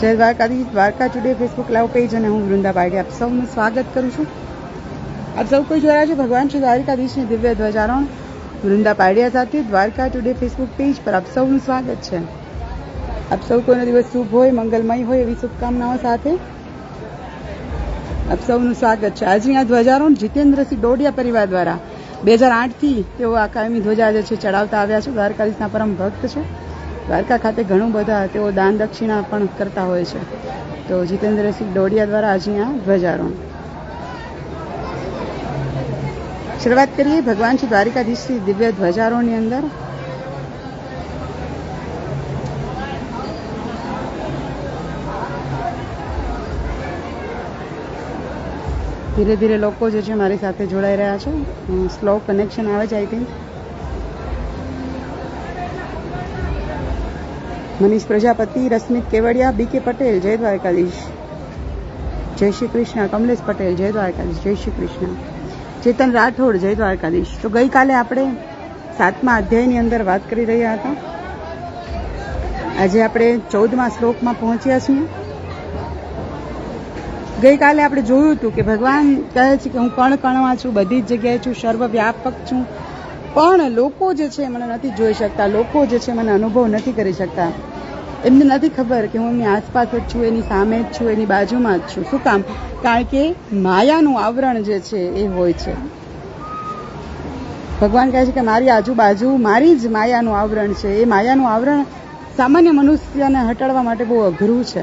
જય Dwarkadhish. Dwarka today Facebook live page અને હું વૃંદા પાયડે આપ સૌનું સ્વાગત કરું છું. આપ સૌ કોઈ જોયા છે ભગવાન શ્રી દ્વારકાધીશની દિવ્ય ધ્વજારોહણ વૃંદા પાડિયા સાથે દ્વારકા ટુડે ફેસબુક પેજ પર આપ સૌનું સ્વાગત છે. આપ સૌ કોઈનો દિવસ શુભ હોય, મંગલમય હોય એવી શુભકામનાઓ સાથે આપ સૌનું સ્વાગત છે. આજની આ ધ્વજારોહણ જીતેન્દ્રસિંહ ડોડિયા પરિવાર દ્વારા બે હજાર આઠથી તેઓ આ કાયમી ધ્વજા જે છે ચડાવતા આવ્યા છે. દ્વારકાધીશના પરમ ભક્ત છે. દ્વારકા ખાતે ઘણું બધા તેઓ દાન દક્ષિણા પણ કરતા હોય છે. તો જીતેન્દ્રસિંહ ડોડિયા દ્વારા આજની આ ધ્વજારોહણ. શરૂઆત કરીએ ભગવાન શ્રી દ્વારિકાધીશની દિવ્ય ધ્વજારોહણની અંદર. ધીરે ધીરે લોકો જે છે મારી સાથે જોડાઈ રહ્યા છે. સ્લો કનેક્શન આવે છે I think Manish Prajapati Rashmit Kevadia, B K Patel, જય દ્વારકાધીશ. જય શ્રી કૃષ્ણ, કમલેશ પટેલ, જય દ્વારકાધીશ, જય શ્રી કૃષ્ણ. ચેતન રાઠોડ, જય દ્વારકાધીશ. તો ગઈકાલે આપણે સાતમા અધ્યાયની અંદર વાત કરી રહ્યા હતા. આજે આપણે ચૌદમા શ્લોકમાં પહોંચ્યા છીએ. ગઈકાલે આપણે જોયું હતું કે ભગવાન કહે છે કે હું કણ કણમાં છું, બધી જ જગ્યાએ છું, સર્વવ્યાપક છું. પણ લોકો જે છે મને નથી જોઈ શકતા. લોકો જે છે મને અનુભવ નથી કરી શકતા. એમને નથી ખબર કે હું એમની આસપાસ જ છું, એની સામે જ છું, એની બાજુમાં જ છું. શું કામ? કારણ કે માયાનું આવરણ જે છે એ હોય છે. ભગવાન કહે છે કે મારી આજુબાજુ મારી જ માયાનું આવરણ છે. એ માયાનું આવરણ સામાન્ય મનુષ્યને હટાડવા માટે બહુ અઘરું છે.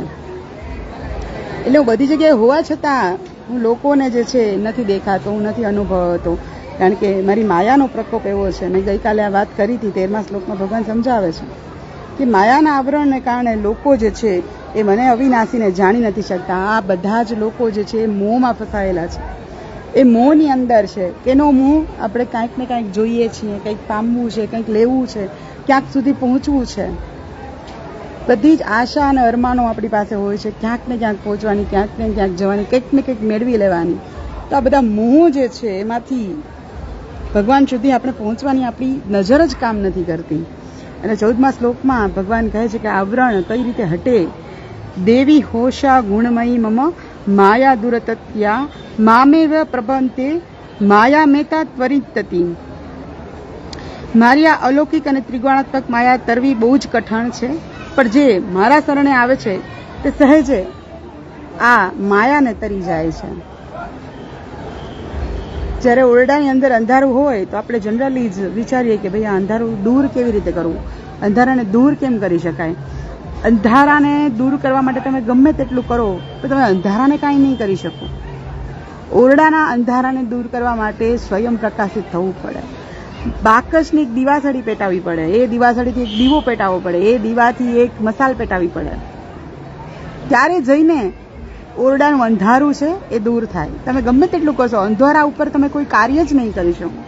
એટલે હું બધી જગ્યાએ હોવા છતાં હું લોકોને જે છે નથી દેખાતો, હું નથી અનુભવતો. કારણ કે મારી માયાનો પ્રકોપ એવો છે. મેં ગઈકાલે આ વાત કરી હતી, તેરમા શ્લોકમાં ભગવાન સમજાવે છે કે માયાના આવરણને કારણે લોકો જે છે એ મને અવિનાશીને જાણી નથી શકતા. આ બધા જ લોકો જે છે એ મોંમાં ફસાયેલા છે. એ મોંની અંદર છે એનો મોં આપણે કાંઈક ને કાંઈક જોઈએ છીએ, કંઈક પામવું છે, કંઈક લેવું છે, ક્યાંક સુધી પહોંચવું છે. બધી જ આશા અને અરમાનો આપણી પાસે હોય છે. ક્યાંક ને ક્યાંક પહોંચવાની, ક્યાંક ને ક્યાંક જવાની, કંઈક ને કંઈક મેળવી લેવાની. તો આ બધા મોં જે છે એમાંથી ભગવાન સુધી આપણે પહોંચવાની આપણી નજર જ કામ નથી કરતી. અને ચૌદમા શ્લોકમાં ભગવાન કહે છે કે આવરણ કઈ રીતે હટે? દેવી હોશા ગુણમયી મમ, માયા દુરતત્યા, મામેવ પ્રબંતે માયા મેતા ત્વરિતતી. મારી આ અલૌકિક અને ત્રિગુણાત્મક માયા તરવી બહુ જ કઠણ છે. પણ જે મારા શરણે આવે છે, તે સહેજે આ માયાને તરી જાય છે. જ્યારે ઓરડાની અંદર અંધારું હોય તો આપણે જનરલી જ વિચારીએ કે ભાઈ આ અંધારું દૂર કેવી રીતે કરવું? અંધારાને દૂર કેમ કરી શકાય? અંધારાને દૂર કરવા માટે તમે ગમે તેટલું કરો તો તમે અંધારાને કાંઈ નહીં કરી શકો. ઓરડાના અંધારાને દૂર કરવા માટે સ્વયં પ્રકાશિત થવું પડે. બાકસની એક દિવાસળી પેટાવી પડે, એ દિવાસળીથી એક દીવો પેટાવવો પડે, એ દીવાથી એક મસાલ પેટાવી પડે. ત્યારે જઈને ઓરડાનું અંધારું છે, એ દૂર થાય. તમે ગમે તેટલું કરશો, અંધારા ઉપર તમે કોઈ કાર્ય જ નહીં કરી શકો.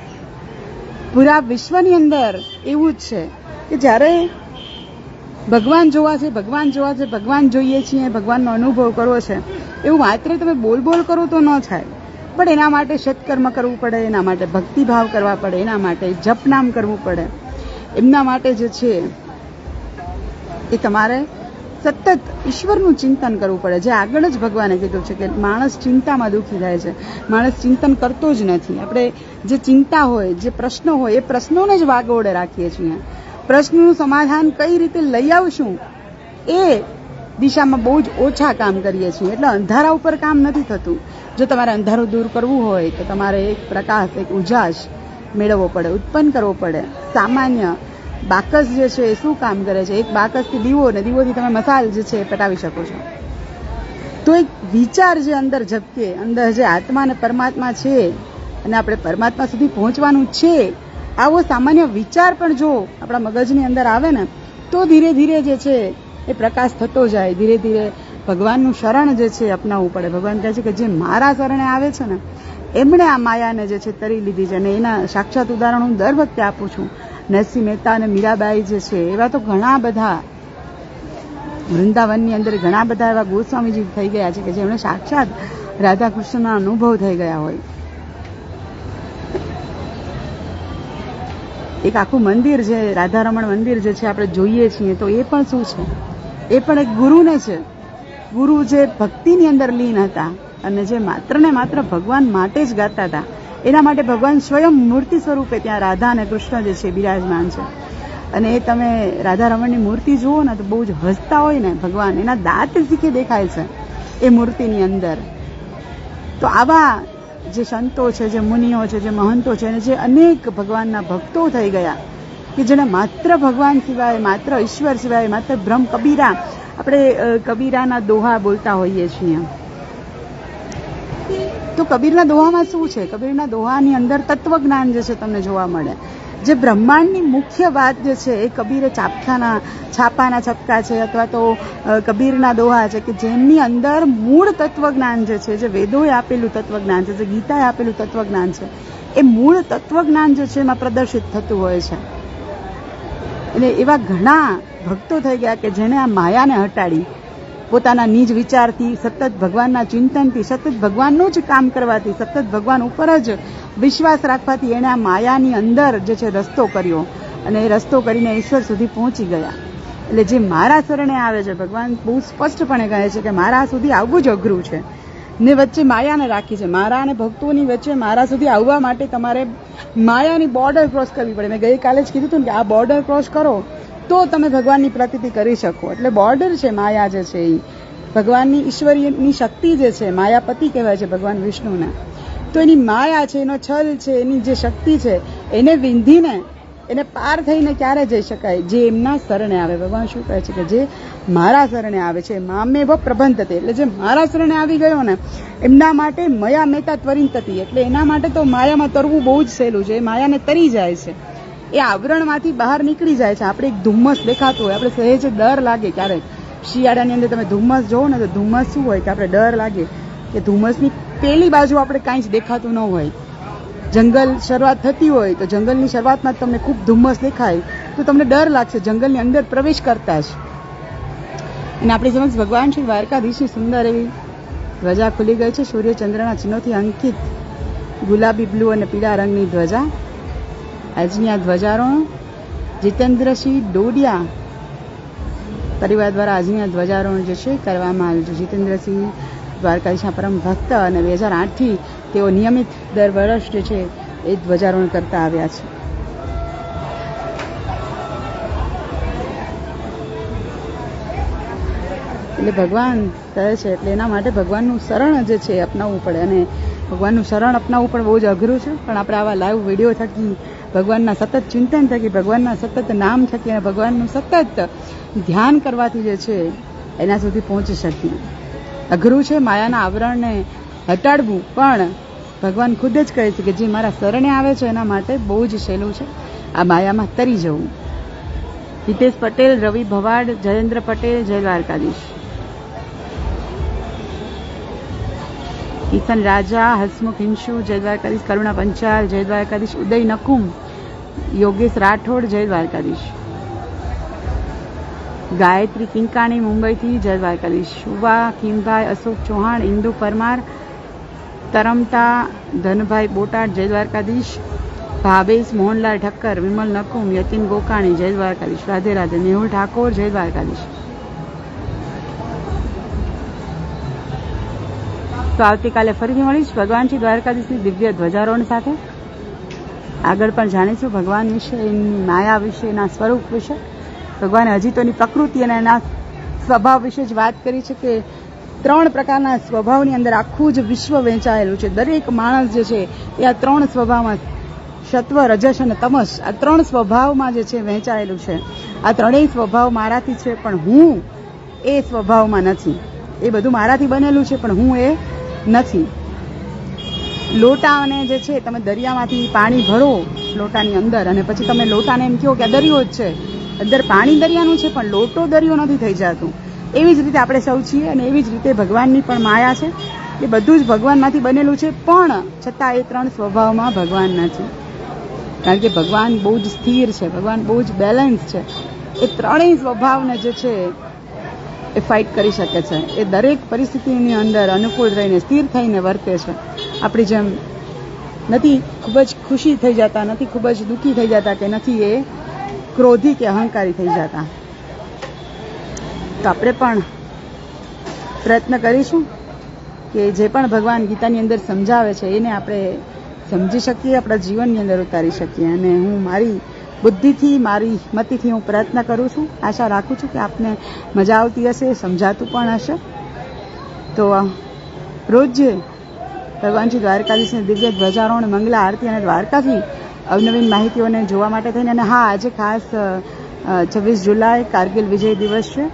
પૂરા વિશ્વની અંદર એવું જ છે કે જ્યારે ભગવાન જોવા છે, ભગવાન જોવા છે, ભગવાન જોઈએ છીએ, ભગવાનનો અનુભવ કરવો છે, એવું માત્ર તમે બોલ બોલ કરો તો ન થાય. પણ એના માટે સત્કર્મ કરવું પડે, એના માટે ભક્તિભાવ કરવા પડે, એના માટે જપનામ કરવું પડે. એમના માટે જે છે, એ તમારે સતત ઈશ્વરનું ચિંતન કરવું પડે. જે આગળ જ ભગવાને કીધું છે કે માણસ ચિંતામાં દુઃખી થાય છે. માણસ ચિંતન કરતો જ નથી. આપણે જે ચિંતા હોય, જે પ્રશ્નો હોય, એ પ્રશ્નોને જ વાગોળે રાખીએ છીએ. પ્રશ્નનું સમાધાન કઈ રીતે લઈ આવશું, એ દિશામાં બહુ જ ઓછા કામ કરીએ છીએ. એટલે અંધારા ઉપર કામ નથી થતું. જો તમારે અંધારું દૂર કરવું હોય, તો તમારે એક પ્રકાશ, એક ઉજાસ મેળવવો પડે, ઉત્પન્ન કરવો પડે. સામાન્ય બાકસ જે છે એ શું કામ કરે છે? એક બાકસથી દીવો ને દીવોથી તમે મસાલ જે છે એ પટાવી શકો છો. તો એક વિચાર જે અંદર ઝબકે, અંદર જે આત્મા અને પરમાત્મા છે અને આપણે પરમાત્મા સુધી પહોંચવાનું છે, આવો સામાન્ય વિચાર પણ જો આપણા મગજની અંદર આવે ને, તો ધીરે ધીરે જે છે એ પ્રકાશ થતો જાય. ધીરે ધીરે ભગવાનનું શરણ જે છે અપનાવવું પડે. ભગવાન કહે છે કે જે મારા શરણે આવે છે ને, એમણે આ માયાને જે છે તરી લીધી છે અને એના સાક્ષાત ઉદાહરણ હું દર વખતે આપું છું. નરસિંહ મહેતા અને મીરાબાઈ જે છે, એવા તો ઘણા બધા વૃંદાવનની અંદર ઘણા બધા એવા ગોસ્વામીજી થઈ ગયા છે કે જેમણે સાક્ષાત રાધા કૃષ્ણના અનુભવ થઈ ગયા હોય. એક આખું મંદિર છે, રાધારમણ મંદિર જે છે, આપણે જોઈએ છીએ, તો એ પણ શું છે? એ પણ એક ગુરુને છે. ગુરુ જે ભક્તિની અંદર લીન હતા. અને જે માત્ર ને માત્ર ભગવાન માટે જ ગાતા હતા, એના માટે ભગવાન સ્વયં મૂર્તિ સ્વરૂપે ત્યાં રાધા અને કૃષ્ણ જે છે બિરાજમાન છે. અને એ તમે રાધા રમણની મૂર્તિ જુઓ ને, તો બહુ જ હસતા હોય ને ભગવાન. એના દાંત સીખે દેખાય છે એ મૂર્તિની અંદર. તો આવા જે સંતો છે, જે મુનિઓ છે, જે મહંતો છે, અને જે અનેક ભગવાનના ભક્તો થઈ ગયા, કે જેને માત્ર ભગવાન સિવાય, માત્ર ઈશ્વર સિવાય, માત્ર બ્રહ્મ કબીરા, આપણે કબીરાના દોહા બોલતા હોઈએ છીએ. તો કબીરના દોહામાં શું છે? કબીરના દોહાની અંદર તત્વજ્ઞાન જે છે તમને જોવા મળે. જે બ્રહ્માંડની મુખ્ય વાત જે છે એ કબીરે ચાપખાના છાપાના છપકા છે અથવા તો કબીરના દોહા છે કે જેમની અંદર મૂળ તત્વજ્ઞાન જે છે, જે વેદોએ આપેલું તત્વજ્ઞાન છે, જે ગીતાએ આપેલું તત્વજ્ઞાન છે, એ મૂળ તત્વજ્ઞાન જે છે એમાં પ્રદર્શિત થતું હોય છે. એટલે એવા ઘણા ભક્તો થઈ ગયા કે જેણે આ માયાને હટાડી. પોતાના નિજ વિચારથી સતત ભગવાનના ચિંતનથી સતત ભગવાનનું જ કામ કરવાથી સતત ભગવાન ઉપર જ વિશ્વાસ રાખવાથી એણે આ માયાની અંદર જે છે રસ્તો કર્યો. અને એ રસ્તો કરીને ઈશ્વર સુધી પહોંચી ગયા. એટલે જે મારા શરણે આવે છે, ભગવાન બહુ સ્પષ્ટપણે કહે છે કે મારા સુધી આવવું જ અઘરું છે. ને વચ્ચે માયાને રાખી છે. મારા અને ભક્તોની વચ્ચે મારા સુધી આવવા માટે તમારે માયાની બોર્ડર ક્રોસ કરવી પડે. મેં ગઈકાલે જ કીધું હતું ને કે આ બોર્ડર ક્રોસ કરો. તો તમે ભગવાનની પ્રતિતિ કરી શકો. એટલે બોર્ડર છે, માયા જે છે એ ભગવાનની ઈશ્વરીયની શક્તિ જે છે, માયાપતિ કહેવાય છે ભગવાન વિષ્ણુના. તો એની માયા છે, એનો છલ છે, એની જે શક્તિ છે, એને વિંધીને, એને પાર થઈને ક્યારે જઈ શકાય? જે એમના શરણે આવે. ભગવાન શું કહે છે કે જે મારા શરણે આવે છે મામેવ પ્રબંધતે એટલે જે મારા શરણે આવી ગયો ને, એમના માટે મયા મેતા ત્વરિંતતી એટલે એના માટે તો માયામાં તરવું બહુ જ સહેલું છે. એ માયાને તરી જાય છે. એ આવરણમાંથી બહાર નીકળી જાય છે. આપણે એક ધુમ્મસ દેખાતું હોય. આપણે સહેજ ડર લાગે ક્યારેક. શિયાળાની અંદર તમે ધુમ્મસ જોવો ને તો ધુમ્મસ શું હોય કે આપણે ડર લાગે કે ધુમ્મસની પેલી બાજુ આપણે કાંઈ જ દેખાતું ન હોય. જંગલ શરૂઆત થતી હોય તો જંગલની શરૂઆતમાં તમને ખૂબ ધુમ્મસ દેખાય. તો તમને ડર લાગશે. જંગલની અંદર પ્રવેશ કરતા જ. અને આપણી સમક્ષ ભગવાન શ્રી દ્વારકાધીશની સુંદર એવી ધ્વજા ખુલી ગઈ છે. સૂર્યચંદ્રના ચિહ્નોથી અંકિત ગુલાબી, બ્લુ અને પીળા રંગની ધ્વજા. આજની આ ધ્વજારોહણ, જીતેન્દ્રસિંહ ડોડિયા પરિવાર દ્વારા આજની આ ધ્વજારોહણ જે છે કરવામાં આવ્યું છે. જીતેન્દ્રસિંહ દ્વારકાધીશના પરમ ભક્ત અને બે હજાર આઠથી તેઓ નિયમિત દર વર્ષ જે છે એ ધ્વજારોહણ કરતા આવ્યા છે. એટલે ભગવાન કહે છે, એટલે એના માટે ભગવાનનું શરણ જે છે અપનાવવું પડે. અને ભગવાનનું શરણ અપનાવવું પણ બહુ જ અઘરું છે. પણ આપણે આવા લાઈવ વીડિયો થકી ભગવાનના સતત ચિંતન થકી, ભગવાનના સતત નામ થકી અને ભગવાનનું સતત ધ્યાન કરવાથી જે છે, એના સુધી પહોંચી શકીએ. અઘરું છે માયાના આવરણને હટાડવું, પણ ભગવાન ખુદ જ કહે છે કે જે મારા શરણે આવે છે, એના માટે બહુ જ સહેલું છે. આ માયામાં તરી જવું. હિતેશ પટેલ, રવિ ભવાડ, જયેન્દ્ર પટેલ, જય દ્વારકાધીશ. કિશન રાજા, હસમુખ હિંશુ, જય દ્વારકાધીશ, કરુણા પંચાલ, જય દ્વારકાધીશ, ઉદય નકુમ. યોગેશ રાઠોડ, જય દ્વારકાધીશ. ગાયત્રી કિંકાણી, મુંબઈથી, જય દ્વારકાધીશ. શુભા, કિમભાઈ, અશોક ચૌહાણ, ઇન્દુ પરમાર, તરમતા, ધનભાઈ બોટાડ જય દ્વારકાધીશ. ભાવેશ, મોહનલાલ ઠક્કર, વિમલ નકુમ, યતિન ગોકાણી, જય દ્વારકાધીશ. રાધે રાધે મેહુલ ઠાકોર, જય દ્વારકાધીશ. તો આવતીકાલે ફરીથી મળીશ ભગવાન શ્રી દ્વારકાધીશની દિવ્ય ધ્વજારોહણ સાથે. આગળ પણ જાણીશું ભગવાન વિશે એની માયા વિશે, એના સ્વરૂપ વિશે. ભગવાને હજી તો એની પ્રકૃતિ અને એના સ્વભાવ વિશે જ વાત કરી છે કે ત્રણ પ્રકારના સ્વભાવની અંદર આખું જ વિશ્વ વહેંચાયેલું છે. દરેક માણસ જે છે, એ આ ત્રણ સ્વભાવમાં સત્વ, રજસ અને તમસ, આ ત્રણ સ્વભાવમાં જે છે વહેંચાયેલું છે. આ ત્રણેય સ્વભાવ મારાથી છે, પણ હું એ સ્વભાવમાં નથી. એ બધું મારાથી બનેલું છે, પણ હું એ નથી. લોટાને જે છે, તમે દરિયામાંથી પાણી ભરો લોટાની અંદર અને પછી તમે લોટાને એમ કહો કે દરિયો જ છે. અંદર પાણી દરિયાનું છે, પણ લોટો દરિયો નથી થઈ જતું. એવી જ રીતે આપણે સૌ છીએ અને એવી જ રીતે ભગવાનની પણ માયા છે. એ બધું જ ભગવાનમાંથી બનેલું છે, પણ છતાં એ ત્રણ સ્વભાવમાં ભગવાન નથી કારણ કે ભગવાન બહુ જ સ્થિર છે, ભગવાન બહુ જ બેલેન્સ છે. એ ત્રણેય સ્વભાવને જે છે, એ ફાઇટ કરી શકે છે. એ દરેક પરિસ્થિતિની અંદર અનુકૂળ રહીને, સ્થિર થઈને વર્તે છે. આપણી જેમ નથી, ખૂબ જ ખુશી થઈ જતા, નથી, ખૂબ જ દુઃખી થઈ જતા કે નથી એ ક્રોધી કે અહંકારી થઈ જતા. તો આપણે પણ પ્રયત્ન કરીશું કે જે પણ ભગવાન ગીતાની અંદર સમજાવે છે, એને આપણે સમજી શકીએ, આપણા જીવનની અંદર ઉતારી શકીએ. અને હું મારી બુદ્ધિથી, મારી મતિથી હું પ્રયત્ન કરું છું. આશા રાખું છું કે આપને મજા આવતી હશે, સમજાતું પણ હશે. તો રોજ ભગવાન શ્રી દ્વારકાધીશની દિવ્ય ધ્વજારોહણ, મંગલા આરતી અને દ્વારકાથી અવનવીન માહિતીઓને જોવા માટે થઈને અને હા, આજે ખાસ છવ્વીસ જુલાઈ કારગિલ વિજય દિવસ છે.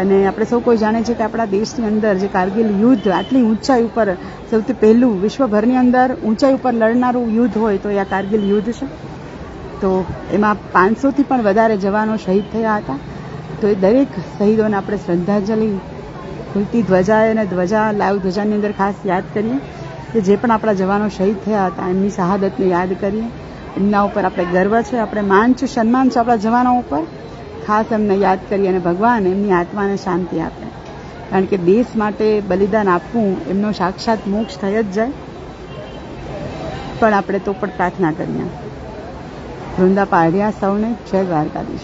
અને આપણે સૌ કોઈ જાણે છે કે આપણા દેશની અંદર જે કારગિલ યુદ્ધ આટલી ઊંચાઈ ઉપર, સૌથી પહેલું વિશ્વભરની અંદર ઊંચાઈ ઉપર લડનારું યુદ્ધ હોય તો એ આ કારગિલ યુદ્ધ છે. તો એમાં પાંચસોથી પણ વધારે જવાનો શહીદ થયા હતા. તો એ દરેક શહીદોને આપણે શ્રદ્ધાંજલિ ખુલતી ધ્વજા અને ધ્વજા લાઈવ ધ્વજાની અંદર ખાસ યાદ કરીએ. કે જે પણ આપણા જવાનો શહીદ થયા હતા, એમની શહાદતને યાદ કરીએ. એમના ઉપર આપણે ગર્વ છે, આપણે માન છે, સન્માન છે આપણા જવાનો ઉપર. ખાસ એમને યાદ કરીએ અને ભગવાન એમની આત્માને શાંતિ આપે. કારણ કે દેશ માટે બલિદાન આપવું, એમનો સાક્ષાત મોક્ષ થઈ જ જાય. પણ આપણે તો પણ પ્રાર્થના કરીએ. વૃંદા પાડ્યા સૌને જય દ્વારકાધીશ.